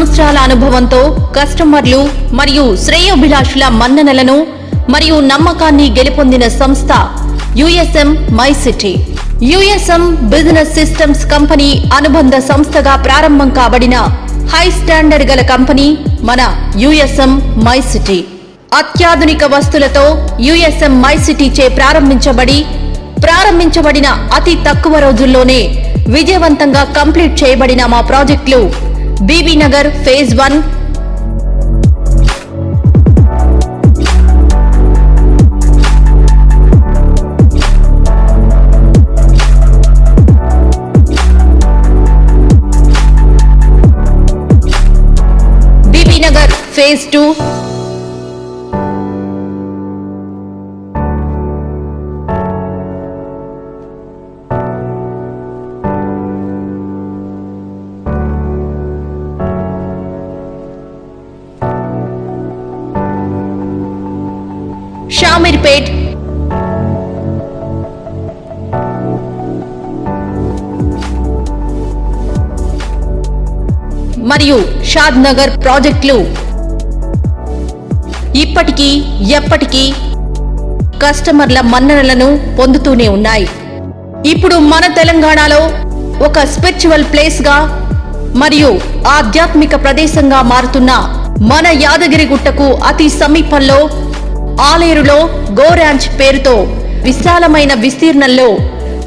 సంవత్సరాల అనుభవంతో కస్టమర్లు మరియు శ్రేయోభిలాషుల మన్ననలను మరియు నమ్మకాన్ని గెలుపొందిన సంస్థ USM my city. USM business systems company అనుబంధ సంస్థగా ప్రారంభం కాబడిన హై స్టాండర్డ్ గల కంపెనీ మన యుఎస్ఎం మై సిటీ. అత్యాధునిక వస్తులతో యుఎస్ఎం మై సిటీ చే ప్రారంభించబడి ప్రారంభించబడిన అతి తక్కువ రోజుల్లోనే విజయవంతంగా కంప్లీట్ చేయబడిన మా ప్రాజెక్టులు Bibinagar phase one phase 2 Shamirpet మరియు షాద్ నగర్ ప్రాజెక్టులు. ఇప్పటికీ ఎప్పటికీ కస్టమర్ల మన్ననలను పొందుతూనే ఉన్నాయి. ఇప్పుడు మన తెలంగాణలో ఒక స్పిరిచువల్ ప్లేస్గా మరియు ఆధ్యాత్మిక ప్రదేశంగా మారుతున్న మన యాదగిరిగుట్టకు అతి సమీపంలో ఆలేరులో గోరాంచ్ పేరుతో విశాలమైన విస్తీర్ణంలో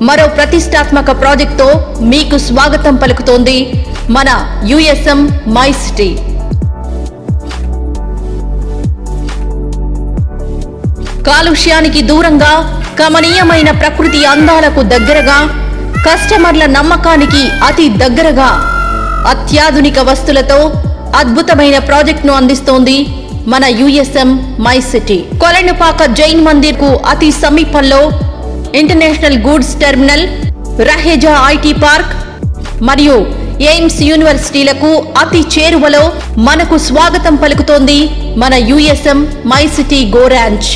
మరో ప్రతిష్టాత్మక ప్రాజెక్టుతో మీకు స్వాగతం పలుకుతోంది మన యుఎస్ఎం మై సిటీ. కాలుష్యానికి దూరంగా కమనీయమైన ప్రకృతి అందాలకు దగ్గరగా కస్టమర్ల నమ్మకానికి అతి దగ్గరగా అత్యాధునిక వస్తులతో అద్భుతమైన ప్రాజెక్టును అందిస్తోంది మన USM my city Kolanupaka Jain మందిర్కు అతి సమీపంలో international goods terminal Raheja IT park మరియు ఎయిమ్స్ యూనివర్సిటీలకు అతి చేరువలో మనకు స్వాగతం పలుకుతోంది మన యుఎస్ఎం మై సిటీ గోరాంచ్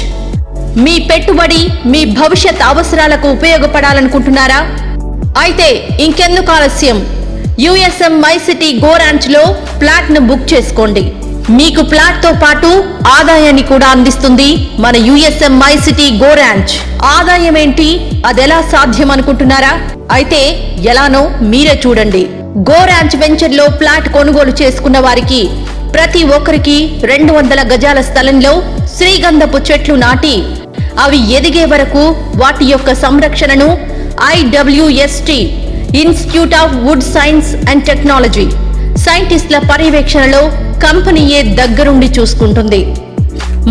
మీ పెట్టుబడి మీ భవిష్యత్ అవసరాలకు ఉపయోగపడాలనుకుంటున్నారా? అయితే ఇంకెందుకు ఆలస్యం? యుఎస్ఎం మై సిటీ గోరాంచ్లో ప్లాట్ను బుక్ చేసుకోండి. మీకు ప్లాట్తో పాటు ఆదాయాన్ని కూడా అందిస్తుంది మన యుఎస్ఎం మై సిటీ గోరాంచ్ ఆదాయం ఏంటి? అదెలా సాధ్యం అనుకుంటున్నారా? అయితే ఎలానో మీరే చూడండి. గోరాంచ్ వెంచర్లో ప్లాట్ కొనుగోలు చేసుకున్న వారికి ప్రతి ఒక్కరికి రెండు వందల గజాల స్థలంలో శ్రీగంధపు చెట్లు నాటి అవి ఎదిగే వరకు వాటి యొక్క సంరక్షణను IWST institute of wood science and technology సైంటిస్టుల పర్యవేక్షణలో కంపెనీయే దగ్గరుండి చూసుకుంటుంది.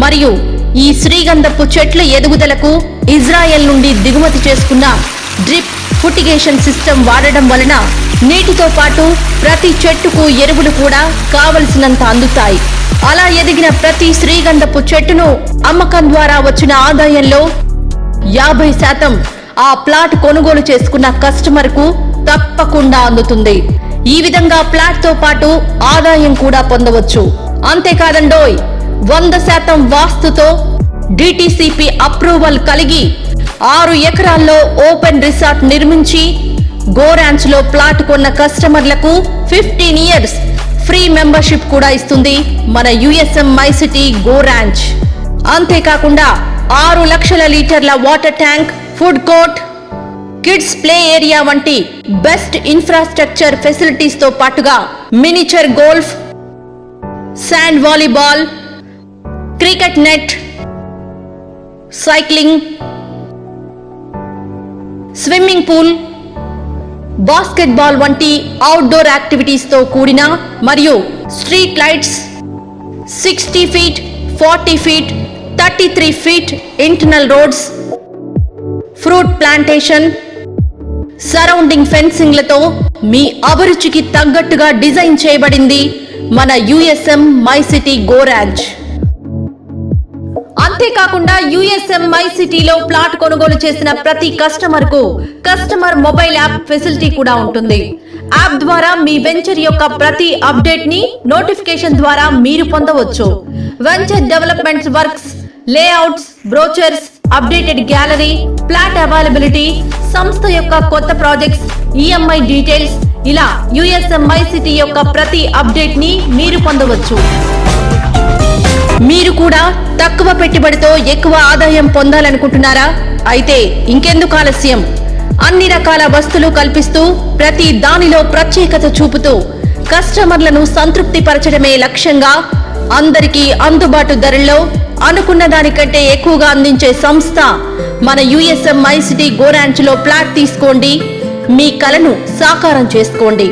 మరియు ఈ శ్రీగంధపు చెట్ల ఎదుగుదలకు ఇజ్రాయెల్ నుండి దిగుమతి చేసుకున్న డ్రిప్ ఫుటిగేషన్ సిస్టమ్ వాడడం వలన నీటితో పాటు ప్రతి చెట్టుకు ఎరువులు కూడా కావలసినంత అందుతాయి. అలా ఎదిగిన ప్రతి శ్రీగంధపు చెట్టును అమ్మకం ద్వారా వచ్చిన ఆదాయంలో యాభై శాతం ఆ ప్లాట్ కొనుగోలు చేసుకున్న కస్టమర్కు తప్పకుండా అందుతుంది. ఈ విధంగా ఫ్లాట్తో పాటు ఆదాయం కూడా పొందవచ్చు. అంతేకాదండోయ్ వంద శాతం వాస్తుతో డిటిసిపి అప్రూవల్ కలిగి ఆరు ఎకరాల్లో ఓపెన్ రిసార్ట్ నిర్మించి గోరాంచ్లో ప్లాట్ కొన్న కస్టమర్లకు ఫిఫ్టీన్ ఇయర్స్ ఫ్రీ మెంబర్షిప్ కూడా ఇస్తుంది మన యుఎస్ఎం మై సిటీ గోరాంచ్. అంతేకాకుండా ఆరు లక్షల లీటర్ల water tank food court kids play area వంటి బెస్ట్ ఇన్ఫ్రాస్ట్రక్చర్ ఫెసిలిటీస్తో పాటుగా miniature golf sand volleyball cricket net cycling swimming pool basketball వంటి అవుట్డోర్ యాక్టివిటీస్తో కూడిన మరియు street lights sixty feet forty feet thirty three feet internal roads fruit plantation surrounding ఫెన్సింగ్లతో మీ అభిరుచికి తగ్గట్టుగా డిజైన్ చేయబడింది మన యుఎస్ఎం మై సిటీ గోరాంజ్ అంతేకాకుండా యుఎస్ఎం మై సిటీలో ప్లాట్ కొనుగోలు చేసిన ప్రతి కస్టమర్కు కస్టమర్ మొబైల్ యాప్ ఫెసిలిటీ కూడా ఉంటుంది. యాప్ ద్వారా మీ వెంచర్ యొక్క ప్రతి అప్డేట్ని నోటిఫికేషన్ ద్వారా మీరు పొందవచ్చు. Venture developments works layouts brochures updated gallery flat availability సంస్థ యొక్క కొత్త ప్రాజెక్ట్స్ ఈఎంఐ డీటెయిల్స్ ఇలా యుఎస్ఎంఐ సిటీ యొక్క ప్రతి అప్డేట్ని మీరు పొందవచ్చు. మీరు కూడా తక్కువ పెట్టుబడితో ఎక్కువ ఆదాయం పొందాలనుకుంటున్నారా? అయితే ఇంకెందుకు ఆలస్యం? అన్ని రకాల వస్తువులు కల్పిస్తూ ప్రతి దానిలో ప్రత్యేకత చూపుతూ కస్టమర్లను సంతృప్తి పరచడమే లక్ష్యంగా అందరికీ అందుబాటు ధరల్లో అనుకున్న దానికంటే ఎక్కువగా అందించే సంస్థ మన యుఎస్ఎం ఐసిటీ గోరాంచ్లో ప్లాట్ తీసుకోండి. మీ కలను సాకారం చేసుకోండి.